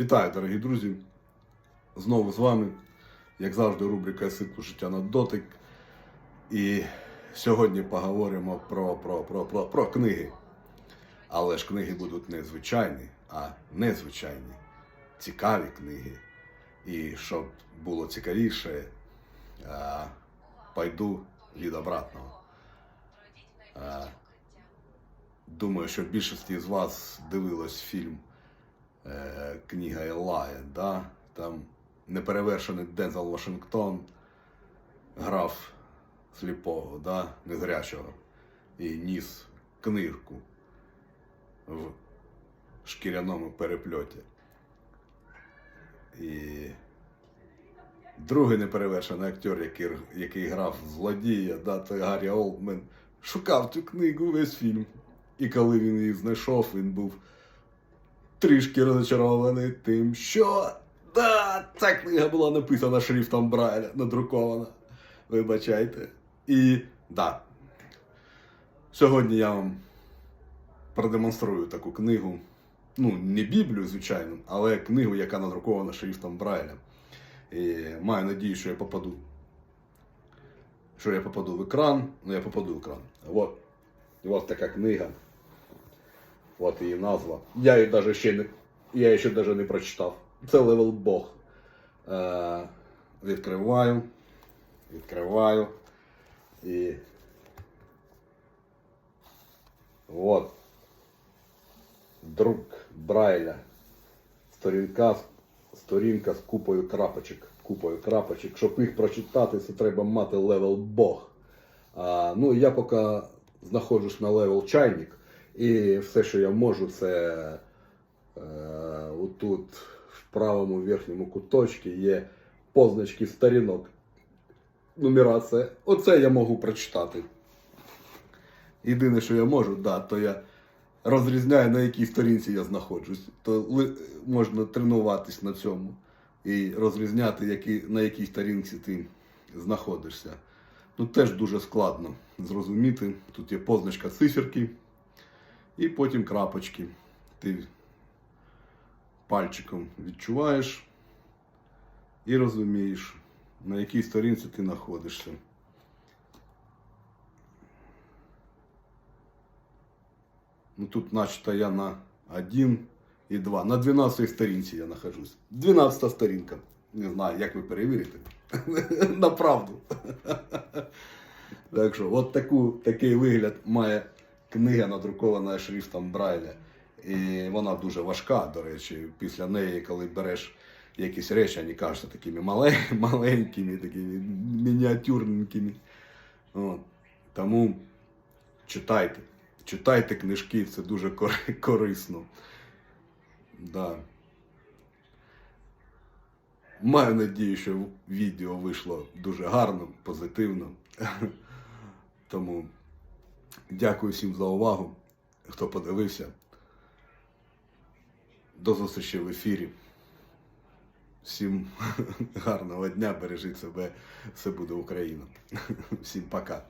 Вітаю, дорогі друзі! Знову з вами, як завжди, рубрика «Ситку життя на дотик. І сьогодні поговоримо про, про, про, про, про книги. Але ж книги будуть не звичайні, а незвичайні. Цікаві книги. І щоб було цікавіше, а, пойду від обратного. А, думаю, що більшості з вас дивилось фільм е, книга Елая, да? там неперевершений Дензел Вашингтон грав сліпого, да? незрячого, і ніс книжку в шкіряному перепльоті. І другий неперевершений актер, який, який грав злодія, да, це Гаррі Олдмен, шукав цю книгу весь фільм. І коли він її знайшов, він був трішки розочарований тим, що да, ця книга була написана шрифтом Брайля, надрукована. Вибачайте. І да. Сьогодні я вам продемонструю таку книгу. Ну, не Біблію, звичайно, але книгу, яка надрукована шрифтом Брайля. І маю надію, що я попаду. Що я попаду в екран. Ну, я попаду в екран. Вот. І ось така книга. От її назва. Я її даже ще не, я ще даже не прочитав. Це левел Бог. Е, відкриваю. Відкриваю. І. От. Друк Брайля. Сторінка, сторінка з купою крапочок. Купою крапочок. Щоб їх прочитати, це треба мати левел Бог. А, ну, я поки знаходжусь на левел чайник. І все, що я можу, це е, отут в правому верхньому куточку є позначки сторінок. Нумерація. Оце я можу прочитати. Єдине, що я можу, да, то я розрізняю, на якій сторінці я знаходжусь. То можна тренуватись на цьому і розрізняти, які, на якій сторінці ти знаходишся. Ну, теж дуже складно зрозуміти. Тут є позначка циферки. І потім крапочки. Ти пальчиком відчуваєш і розумієш, на якій сторінці ти знаходишся. Ну тут начебто я на 1 і 2. На 12 сторінці я нахожусь. 12 сторінка. Не знаю, як ви перевірите. на правду. так що, от таку, такий вигляд має книга надрукована шрифтом Брайля. І вона дуже важка, до речі, після неї, коли береш якісь речі, вони кажуться такими мале- маленькими, такими мініатюрненькими. Тому читайте. Читайте книжки, це дуже корисно. Да. Маю надію, що відео вийшло дуже гарно, позитивно. Тому Дякую всім за увагу, хто подивився. До зустрічі в ефірі. Всім гарного дня, бережіть себе, все буде Україна. Всім пока.